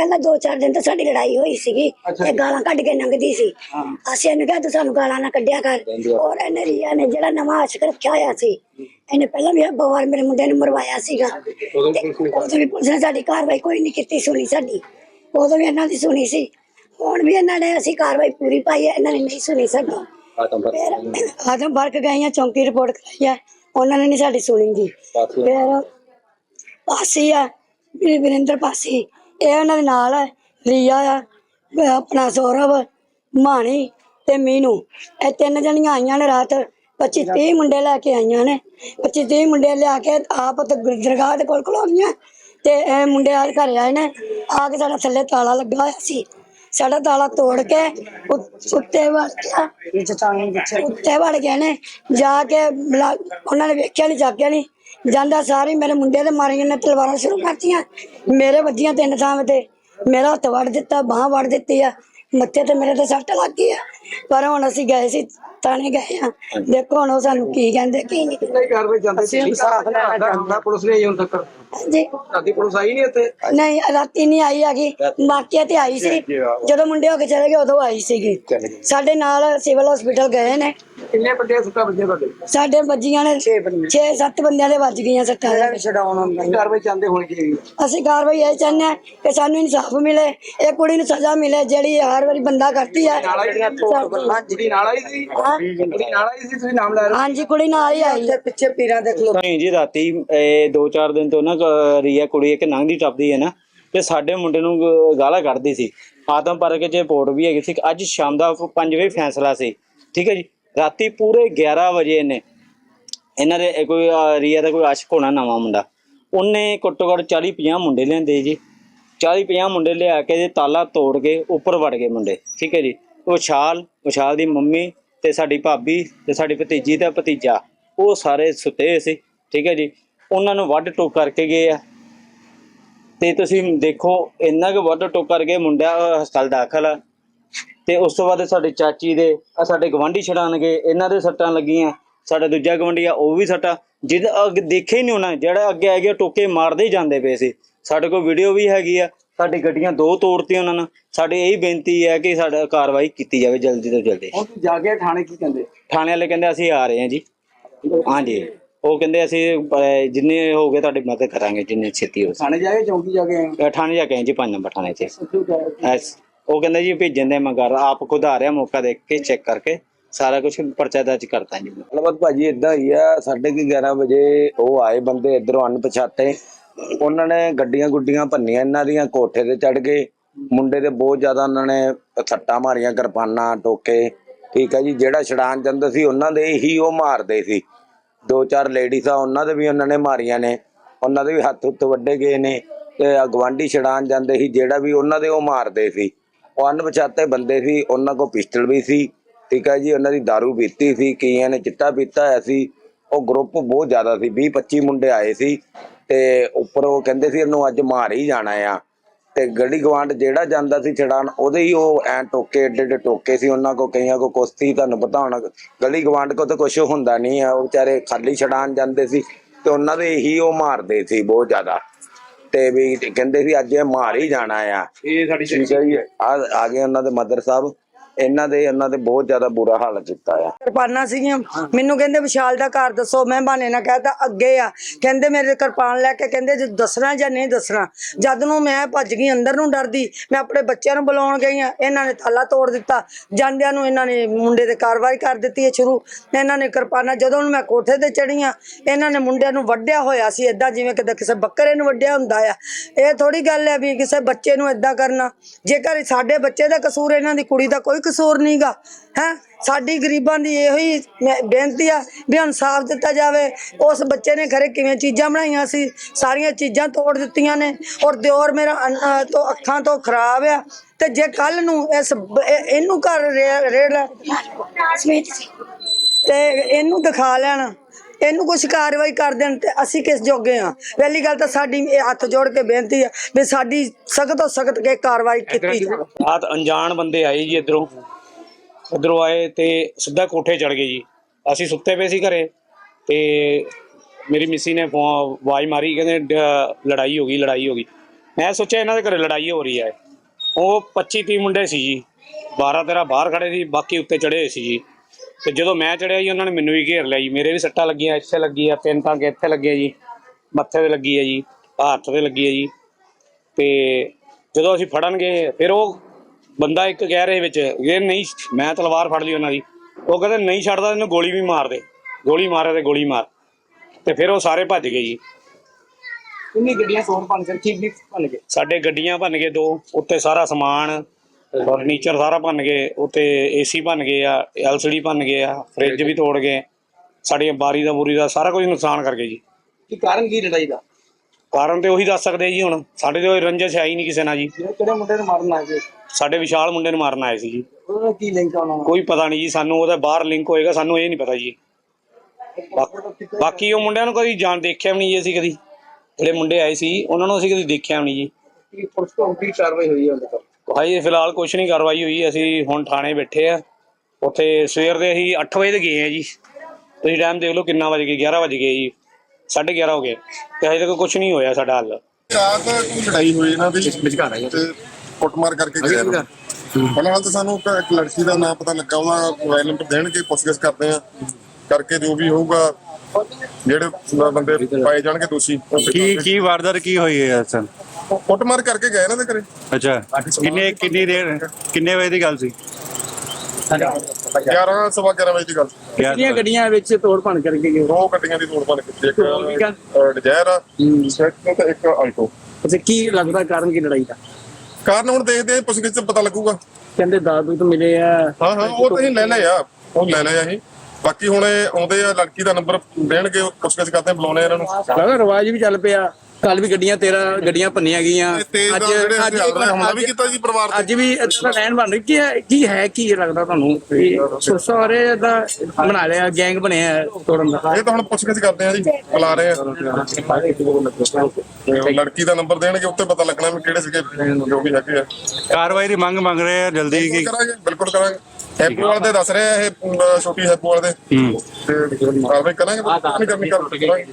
ਪਹਿਲਾਂ ਦੋ ਚਾਰ ਦਿਨ ਤੋਂ ਸਾਡੀ ਲੜਾਈ ਹੋਈ ਸੀਗੀ ਇਹ ਜੀ। ਗਾਲਾਂ ਕੱਢ ਕੇ ਲੰਘਦੀ ਸੀ। ਅਸੀਂ ਇਹਨੂੰ ਕਿਹਾ ਤੂੰ ਸਾਨੂੰ ਗਾਲਾਂ ਨਾ ਕੱਢਿਆ ਕਰ। ਔਰ ਇਹਨੇ ਰੀਆ ਨੇ ਜਿਹੜਾ ਨਵਾਂ ਆਸ਼ਕ ਰੱਖਿਆ ਹੋਇਆ ਸੀ ਇਹਨੇ ਪਹਿਲਾਂ ਵੀ ਬਹੁਤ ਵਾਰ ਮੇਰੇ ਮੁੰਡੇ ਨੂੰ ਮਰਵਾਇਆ ਸੀਗਾ। ਉਦੋਂ ਤੇ ਵੀ ਪੁਲਿਸ ਨੇ ਸਾਡੀ ਕਾਰਵਾਈ ਕੋਈ ਨਹੀਂ ਕੀਤੀ ਸੁਣੀ ਸਾਡੀ। ਉਦੋਂ ਵੀ ਇਹਨਾਂ ਦੀ ਸੁਣੀ ਸੀ। ਹੁਣ ਵੀ ਇਹਨਾਂ ਨੇ ਅਸੀਂ ਕਾਰਵਾਈ ਪੂਰੀ ਪਾਈ ਹੈ ਇਹਨਾਂ ਨੇ ਨਹੀਂ ਸੁਣੀ ਸਾਡੀ। ਆਦਮ ਵਰਕ ਗਈਆਂ ਚੌਂਕੀ ਰਿਪੋਰਟ ਕਰਾਈ ਹੈ ਉਹਨਾਂ ਨੇ ਨਹੀਂ ਸਾਡੀ ਸੁਣੀ ਜੀ। ਫਿਰ ਪਾਸੀ ਆ ਵਿਰਿੰਦਰ ਪਾਸੀ। ਇਹ ਉਹਨਾਂ ਦੇ ਨਾਲ ਹੈ ਰੀਆ ਆ ਵੀ ਆਪਣਾ ਸੌਰਵ ਮਾਣੀ ਤੇ ਮੀਨੂ। ਇਹ ਤਿੰਨ ਜਣੀਆਂ ਆਈਆਂ ਨੇ ਰਾਤ 25 30 ਮੁੰਡੇ ਲੈ ਕੇ ਆਈਆਂ ਨੇ। 25 30 ਮੁੰਡੇ ਲਿਆ ਕੇ ਆਪ ਤੇ ਦਰਗਾਹ ਦੇ ਕੋਲ ਖਲੋ ਗਈਆਂ ਤੇ ਇਹ ਮੁੰਡੇ ਆ ਘਰੇ ਆਏ ਨੇ। ਆ ਕੇ ਸਾਡਾ ਥੱਲੇ ਤਾਲਾ ਲੱਗਾ ਹੋਇਆ ਸੀ। ਸਾਡਾ ਤਾਲਾ ਤੋੜ ਕੇ ਉ- ਉੱਤੇ ਵੜ ਗਿਆ। ਉੱਤੇ ਵੜ ਗਏ ਨੇ। ਜਾ ਕੇ ਬਲਾ- ਉਹਨਾਂ ਨੇ ਵੇਖਿਆ ਨਹੀਂ ਜਾਗਿਆ ਨਹੀਂ ਜਾਂਦਾ ਸਾਰੇ ਮੇਰੇ ਮੁੰਡੇ ਦੇ ਮਾਰੀਆਂ ਨੇ, ਤਲਵਾਰਾਂ ਸ਼ੁਰੂ ਕਰਤੀਆਂ। ਮੇਰੇ ਵੱਜੀਆਂ ਤਿੰਨ ਥਾਂ ਤੇ। ਮੇਰਾ ਹੱਥ ਵੜ ਦਿੱਤਾ, ਬਾਹ ਵੜ ਦਿੱਤੀ ਆ। ਮੱਥੇ ਤੇ ਮੇਰੇ ਤੇ ਸੱਟ ਲੱਗ ਗਈ ਆ। ਪਰ ਹੁਣ ਅਸੀਂ ਗਏ ਸੀ ਤਾਣੇ ਗਏ ਆ। ਦੇਖੋ ਹੁਣ ਉਹ ਸਾਨੂੰ ਕੀ ਕਹਿੰਦੇ ਕੀ ਨਹੀਂ। ਨਹੀਂ ਕਾਰਵਾਈ ਜਾਂਦੇ ਸੀ। ਇਨਸਾਫ ਲੈਣਾ ਪੁਲਿਸ ਨੇ ਹੁਣ ਤੱਕ। ਜੀ ਸਾਡੀ ਪੁਲਿਸ ਆਈ ਨਹੀਂ ਇੱਥੇ? ਨਹੀਂ ਰਾਤੀ ਨਹੀਂ ਆਈ ਹੈਗੀ। ਬਾਕੀਆਂ ਤੇ ਆਈ ਸੀ। ਜਦੋਂ ਮੁੰਡੇ ਹੋ ਕੇ ਚਲੇ ਗਏ ਉਦੋਂ ਆਈ ਸੀਗੀ। ਸਾਡੇ ਨਾਲ ਸਿਵਲ ਹਸਪੀਟਲ ਗਏ ਨੇ। ਕਿੰਨੇ ਬੰਦੇ ਸੁੱਟਾ ਵੱਜੇ ਤੁਹਾਡੇ? ਸਾਡੇ ਵੱਜੀਆਂ ਨੇ 6 7 ਬੰਦਿਆਂ ਦੇ ਵੱਜ ਗਈਆਂ ਸੱਟਾਂ ਕੀ ਕਾਰਵਾਈ ਚਾਹੁੰਦੇ ਹੋਣੀ ਚਾਹੀਦੀ ਹੈ ਅਸੀਂ ਕਾਰਵਾਈ ਇਹ ਚਾਹੁੰਦੇ ਹਾਂ ਕਿ ਸਾਨੂੰ ਇਨਸਾਫ ਮਿਲੇ ਇਹ ਕੁੜੀ ਨੂੰ ਸਜ਼ਾ ਮਿਲੇ ਜਿਹੜੀ ਹਰ ਵਾਰੀ ਬੰਦਾ ਕਰਦੀ ਹੈ ਨਾਲ ਆਈ ਕੁੜੀ ਨਾਲ ਆਈ ਸੀ? ਹਾਂ। ਕੁੜੀ ਨਾਲ ਆਈ ਸੀ? ਤੁਸੀਂ ਨਾਮ ਲੈ ਰਹੇ ਹਾਂਜੀ ਕੁੜੀ ਨਾਲ ਹੀ ਆਈ। ਹੈ ਪਿੱਛੇ ਪੀਰਾਂ ਦੇ ਖਲੋ ਨਹੀਂ ਜੀ ਰਾਤੀ ਇਹ ਦੋ ਚਾਰ ਦਿਨ ਤੋਂ ਨਾ ਕ- ਰੀਆ ਕੁੜੀ ਇੱਕ ਲੰਘਦੀ ਟੱਪਦੀ ਹੈ ਨਾ ਤੇ ਸਾਡੇ ਮੁੰਡੇ ਨੂੰ ਗਾਲਾਂ ਕੱਢਦੀ ਸੀ। ਆਦਮ ਪਾਰਕ 'ਚ ਰਿਪੋਰਟ ਵੀ ਹੈਗੀ ਸੀ ਅੱਜ ਸ਼ਾਮ ਦਾ 5 ਵਜੇ ਫੈਸਲਾ ਸੀ। ਠੀਕ ਹੈ ਜੀ? ਰਾਤੀ ਪੂਰੇ 11 ਵਜੇ ਇਹਨੇ ਇਹਨਾਂ ਦੇ ਇਹ ਕੋਈ ਅਹ, ਰੀਆ ਦਾ ਕੋਈ ਆਸ਼ਕ ਹੋਣਾ ਨਵਾਂ ਮੁੰਡਾ। ਉਹਨੇ ਘੱਟੋ ਘੱਟ 40 50 ਮੁੰਡੇ ਲਿਆਂਦੇ ਜੀ। 40 50 ਮੁੰਡੇ ਲਿਆ ਕੇ ਤੇ ਤਾਲਾ ਤੋੜ ਕੇ ਉੱਪਰ ਵੜ ਗਏ ਮੁੰਡੇ। ਠੀਕ ਹੈ ਜੀ? ਵਿਸ਼ਾਲ ਵਿਸ਼ਾਲ ਦੀ ਮੰਮੀ ਤੇ ਸਾਡੀ ਭਾਬੀ ਤੇ ਸਾਡੀ ਭਤੀਜੀ ਤੇ ਭਤੀਜਾ ਉਹ ਸਾਰੇ ਸੁੱਤੇ ਹੋਏ ਸੀ। ਠੀਕ ਹੈ ਜੀ? ਉਹਨਾਂ ਨੂੰ ਵੱਢ ਟੋਕ ਕਰਕੇ ਗਏ ਆ। ਤੇ ਤੁਸੀਂ ਦੇਖੋ ਇੰਨਾ ਕੁ ਵੱਢ ਟੋਕ ਕਰਕੇ ਮੁੰਡਾ ਹਸਪਤਾਲ ਦਾਖਲ ਆ। ਤੇ ਉਸ ਤੋਂ ਬਾਅਦ ਸਾਡੇ ਚਾਚੀ ਦੇ ਆ ਸਾਡੇ ਗਵਾਂਢੀ ਛਡਾਣਗੇ ਇਹਨਾਂ ਦੇ ਸੱਟਾਂ ਲੱਗੀਆਂ। ਸਾਡਾ ਦੂਜਾ ਗਵਾਂਢੀ ਆ ਉਹ ਵੀ ਸੱਟਾਂ। ਜਿਹਦਾ ਅੱਗੇ ਦੇਖੇ ਹੀ ਨਹੀਂ ਉਹਨਾਂ ਜਿਹੜਾ ਅੱਗੇ ਆ ਗਿਆ ਟੋਕੇ ਮਾਰਦੇ ਹੀ ਜਾਂਦੇ ਪਏ ਸੀ। ਸਾਡੇ ਕੋਲ ਵੀਡੀਓ ਵੀ ਹੈਗੀ ਆ ਸਾਡੀ ਗੱਡੀਆਂ ਦੋ ਤੋੜਤੀਆਂ ਉਹਨਾਂ ਨੇ। ਸਾਡੇ ਇਹੀ ਬੇਨਤੀ ਹੈ ਕਿ ਸਾਡਾ ਕਾਰਵਾਈ ਕੀਤੀ ਜਾਵੇ ਜਲਦੀ ਤੋਂ ਜਲਦੀ। ਹੁਣ ਜਾ ਕੇ ਥਾਣੇ ਕੀ ਕਹਿੰਦੇ? ਥਾਣੇ ਵਾਲੇ ਕਹਿੰਦੇ ਅਸੀਂ ਆ ਰਹੇ ਹਾਂ ਜੀ। ਹਾਂਜੀ। ਉਹ ਕਹਿੰਦੇ ਅਸੀਂ ਅਹ, ਜਿੰਨੇ ਹੋ ਗਏ ਤੁਹਾਡੀ ਮਦਦ ਕਰਾਂਗੇ ਜਿੰਨੇ ਛੇਤੀ ਹੋ ਥਾਣੇ ਜਾ ਕੇ ਚੌਂਕੀ ਜਾ ਕੇ ਆਏ ਸਕੇ ਥਾਣੇ ਜਾ ਕੇ ਆਏ ਜੀ ਪੰਜ ਨੰਬਰ ਥਾਣੇ 'ਚ ਹੋ? ਐਸ। ਉਹ ਕਹਿੰਦੇ ਜੀ ਭੇਜਣ ਦੇ ਮਗਰ ਆਪ ਖੁਦ ਆ ਰਿਹਾ ਮੌਕਾ ਦੇਖ ਕੇ ਚੈੱਕ ਕਰਕੇ, ਸਾਰਾ ਕੁਝ ਪਰਚਾ ਦਰਜ ਕਰਤਾ ਜੀ ਗੱਲਬਾਤ ਭਾਜੀ ਇਦਾਂ ਹੀ ਆ, ਸਾਢੇ ਕੁ 11 ਵਜੇ ਉਹ ਆਏ ਬੰਦੇ ਇਧਰੋਂ ਅਣਪਛਾਤੇ ਉਹਨਾਂ ਨੇ ਗੱਡੀਆਂ ਗੁੱਡੀਆਂ ਭੰਨੀਆਂ ਇਹਨਾਂ ਦੀਆਂ, ਕੋਠੇ ਤੇ ਚੜ ਗਏ। ਮੁੰਡੇ ਦੇ ਬਹੁਤ ਜ਼ਿਆਦਾ ਉਹਨਾਂ ਨੇ ਸੱਟਾਂ ਮਾਰੀਆਂ, ਕਿਰਪਾਨਾਂ, ਟੋਕੇ। ਠੀਕ ਹੈ ਜੀ, ਜਿਹੜਾ ਛੜਾਨ ਜਾਂਦਾ ਸੀ, ਉਹਨਾਂ ਦੇ ਹੀ ਉਹ ਮਾਰਦੇ ਸੀ। ਦੋ ਚਾਰ ਲੇਡੀਜ਼ ਆ, ਉਹਨਾਂ ਦੇ ਵੀ ਉਹਨਾਂ ਨੇ ਮਾਰੀਆਂ ਨੇ। ਉਹਨਾਂ ਦੇ ਵੀ ਹੱਥ ਉੱਤੇ ਵੱਡੇ ਗਏ ਨੇ। ਤੇ ਗਵਾਂਢੀ ਛੜਾਨ ਜਾਂਦੇ ਸੀ ਜਿਹੜਾ ਵੀ ਉਹਨਾਂ ਦੇ ਉਹ ਮਾਰਦੇ ਸੀ। ਉਹ ਅਣਪਛਾਤੇ ਬੰਦੇ ਸੀ, ਉਹਨਾਂ ਕੋਲ ਪਿਸਟਲ ਵੀ ਸੀ, ਠੀਕ ਹੈ ਜੀ, ਉਹਨਾਂ ਦੀ दारू ਪੀਤੀ ਸੀ, ਕਈਆਂ ਨੇ ਚਿੱਟਾ ਪੀਤਾ ਹੋਇਆ ਸੀ, ਉਹ ਗਰੁੱਪ ਬਹੁਤ ਜ਼ਿਆਦਾ ਸੀ 20 25 ਮੁੰਡੇ ਆਏ ਸੀ ਤੇ ਉੱਪਰ ਉਹ ਕਹਿੰਦੇ ਸੀ ਇਹਨੂੰ ਅੱਜ ਮਾਰ ਹੀ ਜਾਣਾ ਆ। ਤੇ ਗੜੀ ਗਵਾਂਡ ਜਿਹੜਾ ਜਾਂਦਾ ਸੀ ਛੜਾਣ ਉਹਦੇ ਹੀ ਉਹ ਐ ਟੋਕੇ, ਏਡੇ ਏਡੇ ਟੋਕੇ ਸੀ, ਉਹਨਾਂ ਕੋ ਕਈਆਂ ਕੋ ਕੁਸ਼ਤੀ ਤੁਹਾਨੂੰ ਪਤਾ ਹੋਣਾ, ਗਲੀ ਗਵਾਂਡ ਕੋ ਤਾਂ ਕੁਝ ਹੁੰਦਾ ਨਹੀਂ ਆ, ਉਹ ਵਿਚਾਰੇ ਖਾਲੀ ਛੜਾਣ ਜਾਂਦੇ ਸੀ ਤੇ ਉਹਨਾਂ ਦੇ ਹੀ ਉਹ ਮਾਰਦੇ ਸੀ ਬਹੁਤ ਜ਼ਿਆਦਾ। ਤੇ ਵੀ ਕਹਿੰਦੇ ਸੀ ਅੱਜ ਇਹ ਮਾਰ ਹੀ ਜਾਣਾ ਆ। ਇਹ ਸਾਡੀ ਠੀਕ ਹੈ ਜੀ ਆ ਆ ਗਏ ਉਹਨਾਂ ਦੇ ਮਦਰ ਸਾਹਿਬ। ਇਹਨਾਂ ਦੇ ਇਹਨਾਂ ਦੇ ਬਹੁਤ ਜ਼ਿਆਦਾ ਬੁਰਾ ਹਾਲ ਕੀਤਾ ਆ। ਕਿਰਪਾਨਾਂ ਸੀਗੀਆਂ। ਮੈਨੂੰ ਕਹਿੰਦੇ, ਵਿਸ਼ਾਲ ਦਾ ਘਰ ਦੱਸੋ, ਮੈਂ ਬਾਨੇ ਨਾਲ ਕਹਿਤਾ, ਅੱਗੇ ਆ। ਕਹਿੰਦੇ, ਮੇਰੇ ਕਿਰਪਾਨ ਲੈ ਕੇ ਕਹਿੰਦੇ, ਜੇ ਦੱਸਣਾ ਜਾਂ ਨਹੀਂ ਦੱਸਣਾ। ਜਦ ਨੂੰ ਮੈਂ ਭੱਜ ਗਈ, ਅੰਦਰ ਨੂੰ ਡਰਦੀ, ਮੈਂ ਆਪਣੇ ਬੱਚਿਆਂ ਨੂੰ ਬੁਲਾਉਣ ਗਈ ਆ। ਇਹਨਾਂ ਨੇ ਤਾਲਾ ਤੋੜ ਦਿੱਤਾ। ਜਾਂਦਿਆਂ ਨੂੰ ਇਹਨਾਂ ਨੇ ਮੁੰਡੇ ਤੇ ਕਾਰਵਾਈ ਕਰ ਦਿੱਤੀ ਹੈ ਸ਼ੁਰੂ। ਇਹਨਾਂ ਨੇ ਕਿਰਪਾਨਾਂ, ਜਦੋਂ ਮੈਂ ਕੋਠੇ ਤੇ ਚੜੀਆਂ ਇਹਨਾਂ ਨੇ ਮੁੰਡਿਆਂ ਨੂੰ ਵੱਢਿਆ ਹੋਇਆ ਸੀ। ਇਦਾਂ ਜਿਵੇਂ ਕਿਤੇ ਕਿਸੇ ਬੱਕਰੇ ਨੂੰ ਵੱਢਿਆ ਹੁੰਦਾ ਆ। ਇਹ ਥੋੜੀ ਗੱਲ ਹੈ ਵੀ ਕਿਸੇ ਬੱਚੇ ਨੂੰ ਇਦਾਂ ਕਰਨਾ। ਜੇਕਰ ਸਾਡੇ ਬੱਚੇ ਦਾ ਕਸੂਰ ਇਹਨਾਂ ਦੀ ਕੁੜੀ ਦਾ ਕੋਈ ਕਸੂਰ ਨਹੀਂਗਾ ਹੈ? ਸਾਡੀ ਗਰੀਬਾਂ ਦੀ ਇਹੋ ਹੀ ਬੇਨਤੀ ਆ ਵੀ ਇਨਸਾਫ ਦਿੱਤਾ ਜਾਵੇ। ਉਸ ਬੱਚੇ ਨੇ ਖਰੇ ਕਿਵੇਂ ਚੀਜ਼ਾਂ ਬਣਾਈਆਂ ਸੀ? ਸਾਰੀਆਂ ਚੀਜ਼ਾਂ ਤੋੜ ਦਿੱਤੀਆਂ ਨੇ ਔਰ ਦਿਓਰ ਮੇਰਾ ਤੋਂ ਅੱਖਾਂ ਤੋਂ ਖਰਾਬ ਆ। ਤੇ ਜੇ ਕੱਲ ਨੂੰ ਇਸ ਇਹਨੂੰ ਘਰ ਰੇੜ ਤੇ ਇਹਨੂੰ ਦਿਖਾ ਲੈਣ। ਇਹਨੂੰ ਕੁਛ ਕਾਰਵਾਈ ਕਰ ਦੇਣ ਤੇ ਅਸੀਂ ਕਿਸ ਜੋਗੇ ਆ ਪਹਿਲੀ ਗੱਲ ਤਾਂ ਸਾਡੀ ਇਹ ਹੱਥ ਜੋੜ ਕੇ ਬੇਨਤੀ ਆ ਵੀ ਸਾਡੀ ਸਖਤ ਤੋਂ ਸਖਤ ਕੇ ਕਾਰਵਾਈ ਕੀਤੀ ਜਾਵੇ। ਰਾਤ ਅਣਜਾਣ ਬੰਦੇ ਆਏ ਜੀ ਇਧਰੋਂ। ਉਧਰੋਂ ਆਏ ਤੇ ਸਿੱਧਾ ਕੋਠੇ ਚੜ ਗਏ ਜੀ। ਅਸੀਂ ਸੁੱਤੇ ਪਏ ਸੀ ਘਰੇ ਤੇ ਮੇਰੀ ਮਿਸੀ ਨੇ ਆਵਾਜ਼ ਮਾਰੀ ਕਹਿੰਦੇ ਲੜਾਈ ਹੋ ਗਈ ਲੜਾਈ ਹੋ ਗਈ। ਮੈਂ ਸੋਚਿਆ ਇਹਨਾਂ ਦੇ ਘਰੇ ਲੜਾਈ ਹੋ ਰਹੀ ਹੈ ਉਹ 25 30 ਮੁੰਡੇ ਸੀ ਜੀ। 12 13 ਬਾਹਰ ਖੜੇ ਸੀ ਬਾਕੀ ਉੱਤੇ ਚੜੇ ਹੋਏ ਸੀ ਜੀ। ਤੇ ਜਦੋਂ ਮੈਂ ਚੜਿਆ ਜੀ ਉਹਨਾਂ ਨੇ ਮੈਨੂੰ ਵੀ ਘੇਰ ਲਿਆ ਜੀ। ਮੇਰੇ ਵੀ ਸੱਟਾਂ ਲੱਗੀਆਂ ਇੱਥੇ ਲੱਗੀ ਆ ਤਿੰਨ ਟਾਂਗੇ ਇੱਥੇ ਲੱਗੇ ਜੀ। ਮੱਥੇ ਤੇ ਲੱਗੀ ਹੈ ਜੀ ਹੱਥ ਤੇ ਲੱਗੀ ਹੈ ਜੀ। ਤੇ ਜਦੋਂ ਅਸੀਂ ਫੜਨਗੇ ਫਿਰ ਉਹ ਬੰਦਾ ਇੱਕ ਕਹਿ ਰਿਹਾ ਵਿੱਚ ਇਹ ਨਹੀਂ ਮੈਂ ਤਲਵਾਰ ਫੜ ਲਈ ਉਹਨਾਂ ਦੀ। ਉਹ ਕਹਿੰਦੇ ਨਹੀਂ ਛੱਡਦਾ ਇਹਨੂੰ ਗੋਲੀ ਵੀ ਮਾਰ ਦੇ। ਗੋਲੀ ਮਾਰੇ ਤੇ ਗੋਲੀ ਮਾਰ। ਤੇ ਫਿਰ ਉਹ ਸਾਰੇ ਭੱਜ ਗਏ ਜੀ। ਕਿੰਨੀ ਗੱਡੀਆਂ ਸੋਨ ਬਣ ਕੇ ਠੀਕ ਠੀਕ ਬਣ ਗਏ? ਸਾਡੇ ਗੱਡੀਆਂ ਭੰਨ ਗਏ ਦੋ ਉੱਤੇ ਸਾਰਾ ਸਮਾਨ ਫਰਨੀਚਰ ਸਾਰਾ ਭੰਨ ਗਏ ਉੱਤੇ ਏਸੀ ਭੰਨ ਗਏ ਆ ਐਲਸੀਡੀ ਭੰਨ ਗਏ ਆ ਫ੍ਰਿਜ ਵੀ ਤੋੜ ਗਏ ਸਾਡੀਆਂ ਬਾਰੀ ਦਾ ਬੂਰੀ ਦਾ ਸਾਰਾ ਕੁਝ ਨੁਕਸਾਨ ਕਰ ਗਏ ਜੀ। ਕੀ ਕਾਰਨ ਕੀ ਲੜਾਈ ਦਾ? ਕਾਰਨ ਤੇ ਉਹੀ ਦੱਸ ਸਕਦੇ ਜੀ ਹੁਣ ਸਾਡੇ ਤੇ ਕੋਈ ਰੰਜਿਸ਼ ਹੈ ਹੀ ਨਹੀਂ ਕਿਸੇ ਨਾਲ ਜੀ। ਕਿਹੜੇ ਮੁੰਡੇ ਨੂੰ ਮਾਰਨ ਆ ਗਏ ਸਾਡੇ ਵਿਸ਼ਾਲ ਮੁੰਡੇ ਨੂੰ ਮਾਰਨ ਆਏ ਸੀ ਜੀ। ਉਹਨਾਂ ਦਾ ਕੀ ਲਿੰਕ ਆ ਉਹਨਾਂ ਨਾਲ ਕੋਈ ਪਤਾ ਨਹੀਂ ਜੀ ਸਾਨੂੰ ਉਹਦਾ ਬਾਹਰ ਲਿੰਕ ਹੋਏਗਾ ਸਾਨੂੰ ਇਹ ਨਹੀਂ ਪਤਾ ਜੀ। ਬਾਕੀ ਉਹ ਮੁੰਡਿਆਂ ਨੂੰ ਕਦੀ ਜਾਣ ਦੇਖਿਆ ਵੀ ਨਹੀਂ ਜੀ ਅਸੀਂ ਕਦੀ। ਜਿਹੜੇ ਮੁੰਡੇ ਆਏ ਸੀ ਉਹਨਾਂ ਨੂੰ ਅਸੀਂ ਕਦੀ ਦੇਖਿਆ ਵੀ ਨਹੀਂ ਜੀ। ਕੀ ਪੁਲਿਸ ਤੋਂ ਕੀ ਕਾਰਵਾਈ ਹੋਈ ਹੈ ਉਹਦੇ ਤੋਂ? ਹਾਈ ਫਿਲਹਾਲ ਕੁਝ ਨਹੀਂ ਕਾਰਵਾਈ ਹੋਈ ਅਸੀਂ ਹੁਣ ਥਾਣੇ ਬੈਠੇ ਆ। ਉੱਥੇ ਸਵੇਰ ਦੇ ਅਸੀਂ 8 ਵਜੇ ਦੇ ਗਏ ਆ ਜੀ। ਤੁਸੀਂ ਟਾਈਮ ਦੇਖ ਲਓ ਕਿੰਨਾ ਵਜ ਗਏ 11 ਵਜ ਗਏ ਜੀ। 11:30 ਹੋ ਗਏ ਤੇ ਹਜੇ ਤੱਕ ਕੁਝ ਨਹੀਂ ਹੋਇਆ ਸਾਡਾ ਹੱਲ। ਰਾਤ ਕੋਈ ਲੜਾਈ ਹੋਈ ਇਹਨਾਂ ਦੀ? ਤੇ ਕੁੱਟਮਾਰ ਕਰਕੇ ਗਏ ਨੇ ਫਿਲਹਾਲ ਤਾਂ ਸਾਨੂੰ ਇੱਕ ਇੱਕ ਲੜਕੀ ਦਾ ਨਾਮ ਪਤਾ ਲੱਗਾ ਉਹਦਾ ਮੋਬਾਈਲ ਨੰਬਰ ਦੇਣਗੇ ਪੁੱਛਗਿੱਛ ਕਰਦੇ ਆ। ਕਰਕੇ ਜੋ ਵੀ ਹੋਊਗਾ ਜਿਹੜੇ ਬੰਦੇ ਪਾਏ ਜਾਣਗੇ ਦੋਸ਼ੀ। ਉਹ ਤੇ ਕੀ ਕੀ ਵਾਰਦਾਤ ਕੀ ਹੋਈ ਹੈ ਸਰ ਕੁੱਟਮਾਰ ਕਰਕੇ ਗਏ ਇਹਨਾਂ ਦੇ ਘਰੇ? ਅੱਛਾ। ਕਿੰਨੇ ਕਿੰਨੀ ਦੇਰ ਕਿੰਨੇ ਵਜੇ ਦੀ ਗੱਲ ਸੀ? 11 ਸਵਾ 11 ਵਜੇ ਦੀ ਗੱਲ ਸੀ। ਕਿੰਨੀਆਂ ਗੱਡੀਆਂ ਵਿੱਚ ਤੋੜ ਭੰਨ ਕਰਕੇ ਗਏ? ਦੋ ਗੱਡੀਆਂ ਦੀ ਤੋੜ ਭੰਨ ਕੀਤੀ। ਇੱਕ ਠੀਕ ਆ। ਅਹ, ਡਿਜ਼ਾਇਰ ਆ ਸਵਿਫਟ ਤੇ ਇੱਕ ਆਲਟੋ ਅੱਛਾ ਕੀ ਲੱਗਦਾ ਕਾਰਨ ਕੀ ਲੜਾਈ ਦਾ? ਕਾਰਨ ਹੁਣ ਦੇਖਦੇ ਆ ਪੁੱਛਗਿੱਛ ਚ ਪਤਾ ਲੱਗੂਗਾ। ਕਹਿੰਦੇ ਦਾਦੂ ਤੋਂ ਮਿਲੇ ਆ। ਹਾਂ ਹਾਂ ਉਹ ਤਾਂ ਅਸੀਂ ਲੈ ਲਏ ਆ। ਉਹ ਲੈ ਲਏ ਆ ਅਸੀਂ। ਬਾਕੀ ਹੁਣ ਇਹ ਆਉਂਦੇ ਆ ਲੜਕੀ ਦਾ ਨੰਬਰ ਦੇਣਗੇ ਪੁੱਛਗਿੱਛ ਕਰਦੇ ਆ, ਬੁਲਾਉਣੇ ਆ ਇਹਨਾਂ ਨੂੰ। ਲੱਗਦਾ ਰਿਵਾਜ ਵੀ ਚੱਲ ਪਿਆ। ਕੱਲ ਵੀ ਗੱਡੀਆਂ ਤੇਰਾ ਗੱਡੀਆਂ ਭੰਨੀਆਂ ਗਈਆਂ। ਇਹ ਤੇਜ਼ ਦਾ ਜਿਹੜੇ ਹਥਿਆਰ ਨਾਲ ਹਮਲਾ ਵੀ ਕੀਤਾ ਜੀ ਪਰਿਵਾਰ ਤੇ। ਅੱਜ ਵੀ ਇਦਾਂ ਰਹਿਣ ਬਣ ਰਹੀ ਕੀ ਹੈ ਕੀ ਹੈ ਕੀ ਲੱਗਦਾ ਤੁਹਾਨੂੰ? ਸਾਰੇ ਦਾ ਬਣਾ ਲਿਆ ਗੈਂਗ ਬਣਿਆ ਤੋੜਨ ਦਾ। ਇਹ ਤਾਂ ਹੁਣ ਪੁੱਛਗਿੱਛ ਕਰਦੇ ਆ ਜੀ ਬੁਲਾ ਰਹੇ ਆ। ਲੜਕੀ ਦਾ ਨੰਬਰ ਦੇਣਗੇ ਉੱਤੇ ਪਤਾ ਲੱਗਣਾ ਵੀ ਕਿਹੜੇ ਸੀਗੇ ਜੋ ਵੀ ਹੈਗੇ ਆ। ਕਾਰਵਾਈ ਦੀ ਮੰਗ ਮੰਗ ਰਹੇ ਆ ਜਲਦੀ ਕੀ ਕਰਾਂਗੇ ਬਿਲਕੁਲ ਕਰਾਂਗੇ। ਹੈਪੂਵਾਲ ਦੇ ਦੱਸ ਰਹੇ ਆ ਇਹ ਅਮ, ਛੋਟੀ ਹੈਪੂਵਾਲ ਦੇ। ਹੂੰ। ਤੇ ਕਾਰਵਾਈ ਕਰਾਂਗੇ ਨਹੀਂ ਕਰਨੀ ਕਰਾਂਗੇ